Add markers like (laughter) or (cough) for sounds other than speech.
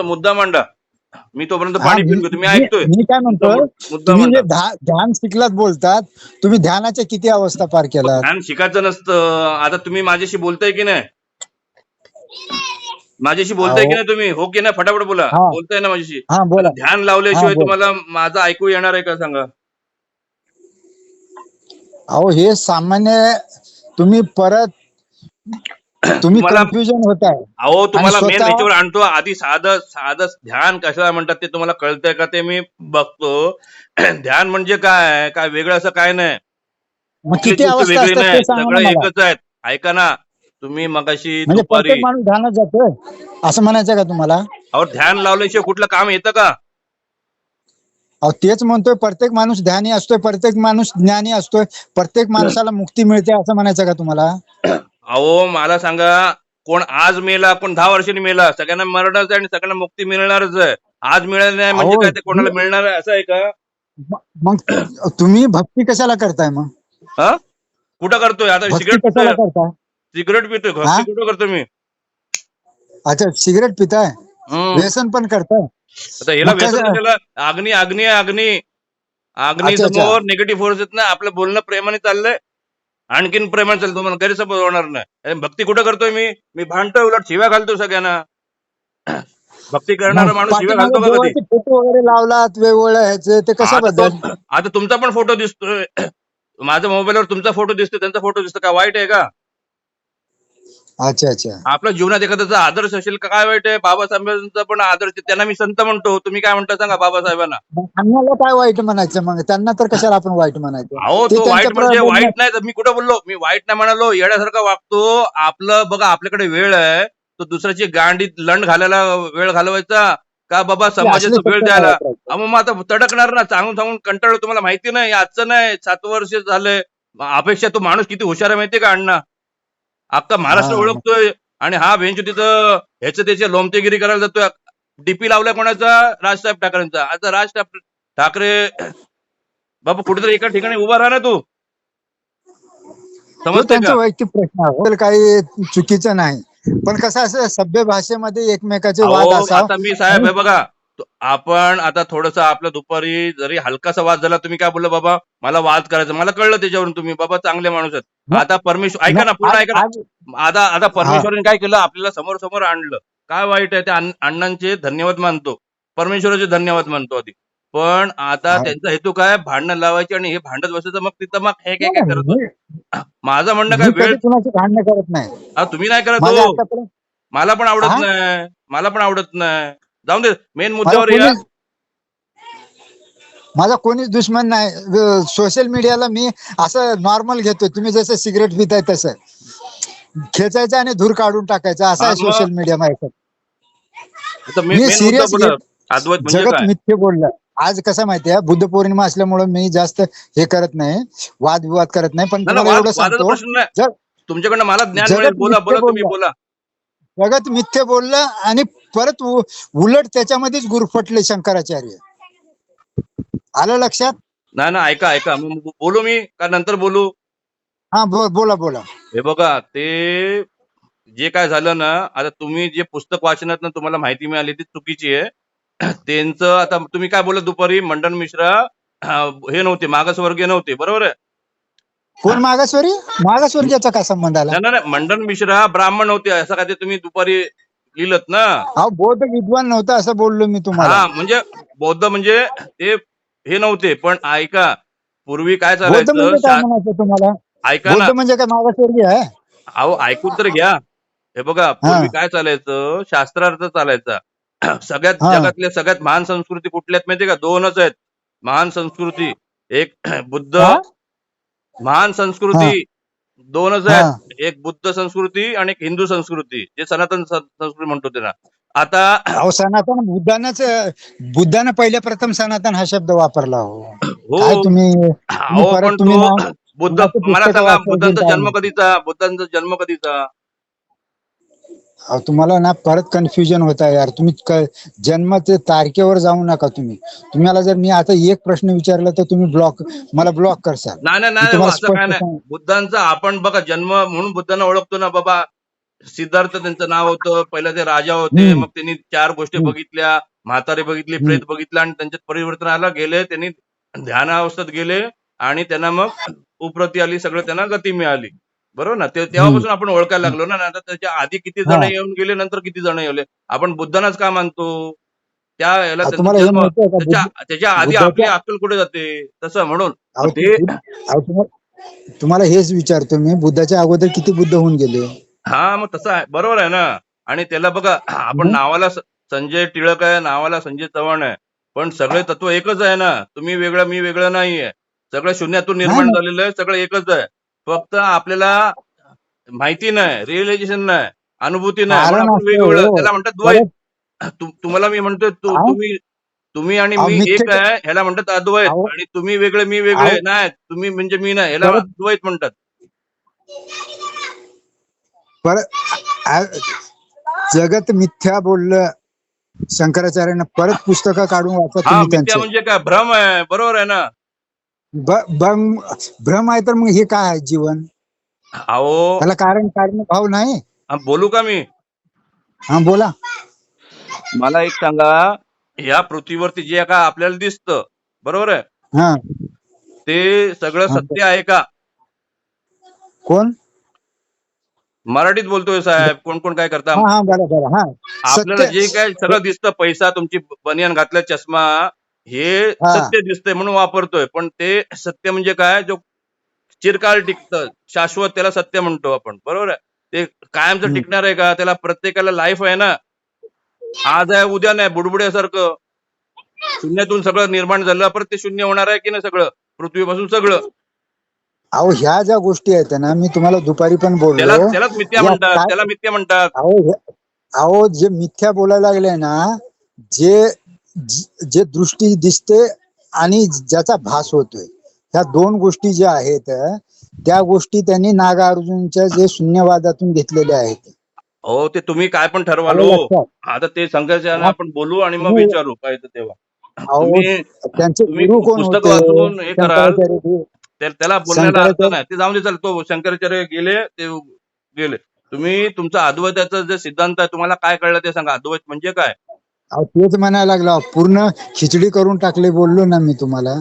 मुद्दा मांडा. मी तोपर्यंत पाणी पिऊन घेतो. मी ऐकतोय. मी काय म्हणतो? मुद्दा तुम्ही जे ध्या- ध्यान शिकलात बोलतात तुम्ही ध्यानाच्या किती अवस्था पार केलात? ध्यान शिकायचं नसतं. आता तुम्ही माझ्याशी बोलताय की नाही? माझ्याशी बोलताय की. नाही तुम्ही? हो की नाही? फटाफट बोला. हा. बोलताय ना माझ्याशी? हा बोला. ध्यान लावल्याशिवाय हा, बोल. तुम्हाला माझं ऐकू येणार आहे का सांगा? अहो हे सामान्य तुम्ही परत तुम्ही तुम्हाला- कन्फ्युजन होत आहे. अहो तुम्हाला मेन स्वतः- याच्यावर आणतो. आधी साधं साधं ध्यान कशाला म्हणतात ते तुम्हाला कळतंय का ते मी बघतो. (clears throat) ध्यान म्हणजे काय? काय वेगळं असं काय नाही. मग कुठली किती गोष्ट अवस्था वेगळी असतात नाही. ते सांगा ना सगळं मला. एकच आहेत. ऐका ना. तुम्ही मगाशी म्हणजे दुपारी प्रत्येक माणूस ध्यानात जातोय. असं म्हणायचं का तुम्हाला? अहो ध्यान लावल्याशिवाय कुठलं काम येतं का? अहो तेच म्हणतोय. प्रत्येक माणूस ध्यानी असतोय. प्रत्येक माणूस ज्ञानी असतोय. प्रत्येक माणसाला मुक्ती मिळते असं म्हणायचं का तुम्हाला? अहो मला सांगा कोण आज मेला कोण दहा वर्षांनी मेला सगळ्यांना मरणच आहे आणि सगळ्यांना मुक्ती मिळणारच आहे. आज मिळालं नाही म्हणजे अहो, काय ते कोणाला मिळणार आहे असं आहे का? म- मग तुम्ही भक्ती कशाला करताय मग? हा? कुठं करतोय? आता भक्ती सिगरेट कशाला पितोय. करताय? सिगरेट पितोय हा? भक्ती कुठं करतोय मी? अच्छा सिगरेट पिताय? हम्म. व्यसन पण करताय? आता याला मग काय व्यसन झालं? अग्नी अग्नी अग्नी. अग्नी अच्छा, अच्छा. समोर निगेटिव्ह फोर्स येत नाही आपलं बोलणं प्रेमाने चाललंय. आणखीन प्रेमाने चाललं तुम्हाला गैरसमज होणार नाही. भक्ती कुठं करतोय मी? मी भांडतोय उलट शिव्या घालतो सगळ्यांना. भक्ती करणारा माणूस शिव्या घालतो का कधी? फोटो वगैरे लावलात वेगवेगळ्या ह्याचे ते आता कशाबद्दल तो- आता तुमचा पण फोटो दिसतोय. (clears throat) माझ्या मोबाईलवर तुमचा फोटो दिसतोय त्यांचा फोटो दिसतो काय वाईट आहे का? अच्छा अच्छा. आपल्या जीवनात एखाद्याचा आदर्श असेल का? काय वाईट आहे? बाबासाहेबांचा पण आदर्श त्यांना मी संत म्हणतो. तुम्ही काय म्हणता सांगा बाबासाहेबांना? अन्याला काय वाईट म्हणायचं मग? त्यांना तर कशाला आपण वाईट म्हणायचं? अहो ते तो त्यांच्या वाईट म्हणजे वाईट नाही तर मी कुठं बोललो? मी वाईट नाही म्हणालो. येण्यासारखा वागतो. आपलं बघा आपल्याकडे वेळ आहे. तो दुसऱ्याची गांडीत लंड घालायला वेळ घालवायचा. का बाबा असले समाजाचा वेळ द्यायला? वापरायचं. अहो मग आता तडकणार ना. सांगून सांगून कंटाळलो. तुम्हाला माहिती नाही. आजचं नाही. सात वर्ष झालंय अपेक्षा तो माणूस किती हुशार आहे माहितीये का अण्णा? अख्खा महाराष्ट्र. ओळखतोय. आणि हा बेंच तिथं ह्याचं त्याचे लोमतेगिरी करायला जातोय. डीपी लावलाय कोणाचा? राजसाहेब ठाकरेंचा. आता राज ठाक- ठाकरे बाबा कुठेतरी एका ठिकाणी उभा राहा ना तू त्यांचा का? वैयक्तिक प्रश्न काही चुकीचं नाही. पण कसं असं सभ्य भाषेमध्ये एकमेकाचे वाद आता मी साहेब हे? बघा. आपण आता थोडस आपल्या दुपारी जरी हलकासा वाद झाला तुम्ही काय बोलला बाबा मला वाद करायचा. मला कळलं त्याच्यावरून तुम्ही बाबा चांगले माणूस आहेत. आता परमेश्वर ऐका ना पूर्ण आज- ऐका ना. आता आता परमेश्वराने काय केलं आपल्याला समोर समोर आणलं. काय वाईट आहे त्या अण्ण- अण्णांचे धन्यवाद मानतो. परमेश्वराचे धन्यवाद मानतो आधी. पण आता. त्यांचा हेतू काय? भांडणं लावायचे आणि हे भांडत बसायचं मग तिथं मग हे काय काय करत माझं म्हणणं काय वेळ भांडणं करत नाही. आ, तुम्ही नाही करत हो. मला पण आवडत? नाही. मला पण आवडत नाही. जाऊन दे मेन माझा मुद्द्यावर या. कोणीच माझा कोणीच दुश्मन नाही. सोशल मीडियाला मी असं नॉर्मल घेतोय. तुम्ही जसं सिगरेट पिताय तसं. खेचायचं आणि धूर काढून टाकायचं. असं आहे हा, मग- सोशल मीडिया आता मे- मी मेन मुद्दा serious कुठं? घेत- अद्वैत म्हणजे जगत काय? मिथ्य बोललं. आज कसं माहितीये बुद्ध पौर्णिमा असल्यामुळे मी जास्त हे करत नाही. वाद विवाद करत नाही. पण नाही, नाही, तुम्हाला वाद- एवढं वादाचा सांगतो प्रश्न नाही. जग- तुमच्याकडनं मला ज्ञान जगत मिळेल. बोला बोला तुम्ही बोलला. बोला. जगत मिथ्य बोललं आणि परत उलट त्याच्यामध्येच गुरफटले शंकराचार्य. आलं लक्षात? नाही ना ऐका ऐका. मग बोलू मी? का नंतर बोलू? हा बो- बोला बोला. हे बघा ते जे काय झालं ना आता तुम्ही जे पुस्तक वाचनात तुम्हाला माहिती मिळाली ती चुकीची आहे. त्यांचं आता तुम्ही काय बोलत दुपारी? मंडन मिश्रा हे नव्हते मागासवर्गीय नव्हते बरोबर आहे? कोण मागासवर्गीय? मागासवर्गीयाचा काय संबंध आला? नाही, मंडन मिश्रा ब्राह्मण नव्हते असं काय ते तुम्ही दुपारी लिहिलत ना? अहो बौद्ध विद्वान नव्हता असं बोललो मी तुम्हाला. हा म्हणजे बौद्ध म्हणजे ते हे नव्हते पण ऐका पूर्वी काय बौद्ध म्हणजे चालायचं काय शा- म्हणायचं तुम्हाला? ऐका ना. बौद्ध म्हणजे काय मागासवर्गीय आहे? अहो ऐकून तर घ्या. हे बघा पूर्वी काय चालायचं शास्त्रार्थ चालायचा. (clears throat) सगळ्यात हा. जगातल्या सगळ्यात महान संस्कृती कुठल्यात माहितीये का? दोनच आहेत. महान संस्कृती एक (clears throat) बुद्ध हा? महान संस्कृती दोनच हा. आहेत एक बुद्ध संस्कृती आणि एक हिंदू संस्कृती जे सनातन संस्कृती म्हणतो त्यांना आता अहो सनातन बुद्धानंच बुद्धानं पहिल्या प्रथम सनातन हा शब्द वापरला हो. काय हो तुम्ही परत पण तुम्ही तो नाव- बुद्ध मला पुस्तकं सांगा वाचलं बुद्धांचा काय? जन्म कधीचा? बुद्धांचा जन्म कधीचा? अहो, तुम्हाला ना परत कन्फ्युजन होत आहे यार. तुम्ही क- जन्माचे तारखेवर जाऊ नका तुम्ही. तुम्हाला जर मी आता एक प्रश्न विचारला तर तुम्ही ब्लॉक मला ब्लॉक करसाल. नाही नाही मी नाही तुम्हाला असं काय स्पष्ट नाही. सांग- बुद्धांचा आपण बघा जन्म म्हणून बुद्धांना ओळखतो ना बाबा. सिद्धार्थ त्यांचं नाव होतं पहिलं ते राजा होते हम्म. मग त्यांनी चार गोष्टी हम्म. बघितल्या म्हातारे बघितली हम्म. प्रेत बघितलं आणि त्यांच्यात परिवर्तन आलं गेले त्यांनी ध्यानावस्थेत गेले आणि त्यांना मग उप्रती आली सगळं त्यांना गती मिळाली. बरोबर ना? ते तेव्हापासून आपण ओळखायला लागलो ना आता त्याच्या आधी किती जण. येऊन गेले नंतर किती जण येऊन आपण बुद्धांनाच का मानतो? त्या याला त्याच्या आधी आपली अक्कल कुठे जाते? तसं म्हणून. ते तुम्हाला हेच विचारतो मी बुद्धाच्या अगोदर किती बुद्ध होऊन गेले? हा मग तसं आहे. बरोबर आहे ना? आणि त्याला बघा आपण. नावाला संजय टिळक आहे नावाला संजय चव्हाण आहे. पण सगळे तत्व एकच आहे ना? तुम्ही वेगळं मी वेगळं नाही आहे सगळं शून्यातून निर्माण. झालेलं आहे सगळं एकच आहे. फक्त आपल्याला माहिती नाही रिअलायझेशन नाही अनुभूती नाही. कारण म्हणून आपण असं वेगवेगळं त्याला म्हणतात द्वैत परत- तु- तुम्हाला मी म्हणतोय तु- अहो. तुम्ही तुम्ही आणि अहो, मी एक आहे ह्याला म्हणतात अद्वैत. अहो. आणि तुम्ही वेगळे मी वेगळे अहो. नाही तुम्ही म्हणजे मी नाही ह्याला परत- द्वैत म्हणतात. परत आ- जगत मिथ्या बोललं शंकराचार्यानं परत पुस्तकं काढून वाचा हा तुम्ही मिथ्या त्यांचे. म्हणजे काय? भ्रम आहे बरोबर आहे ना? भ्रम आहे तर मग हे काय आहे जीवन? अहो. त्याला कारण कारण भाव नाही? हा, बोलू का मी? हा बोला. मला एक सांगा या पृथ्वीवरती जे काय आपल्याला दिसतं बरोबर आहे? हा. ते सगळं हा. सत्य आहे का? कोण? मराठीत बोलतोय साहेब कोण कोण काय करता? हा हा हा. आपल्याला सत्य जे काय सगळं दिसतं पैसा तुमची बनियान घातला चष्मा हे हा. सत्य दिसतंय म्हणून वापरतोय पण ते सत्य म्हणजे काय? जो चिरकाल टिकतं शाश्वत त्याला सत्य म्हणतो आपण बरोबर आहे? ते कायमचं हम्म. टिकणार आहे का? त्याला प्रत्येकाला लाईफ आहे ना? आज आहे उद्या नाही बुडबुड्यासारखं. शून्यातून सगळं निर्माण झालं परत ते शून्य होणार आहे की नाही सगळं? पृथ्वीपासून सगळं. अहो ह्या ज्या गोष्टी आहेत ना मी तुम्हाला दुपारी पण त्याला बोललो त्यालाच मिथ्या या म्हणतात काय- त्याला मिथ्या म्हणतात. अहो हे- अहो जे मिथ्या बोलायला लागले ना जे ज- दृष्टी दिसते आणि ज्याचा भास होतोय. ह्या दोन गोष्टी ज्या आहेत त्या गोष्टी त्यांनी नागार्जुनच्या जे शून्यवादातून घेतलेल्या आहेत. हो ते तुम्ही काय पण ठरवाल. हो? आता ते संघर्षाने आपण बोलू आणि मग विचारू काय तेव्हा. त्यांचे गुरु कोण पुस्तक वाचून हे कराल. त्याला बोलण्याला अर्थ नाही. ते जाऊन चल तो शंकराचार्य गेले ते गेले. तुम्ही तुमचा अद्वैताचा जे सिद्धांत आहे तुम्हाला काय कळलं ते सांगा. अद्वैत म्हणजे काय? तेच म्हणायला लागलो पूर्ण खिचडी करून टाकले बोललो ना मी तुम्हाला.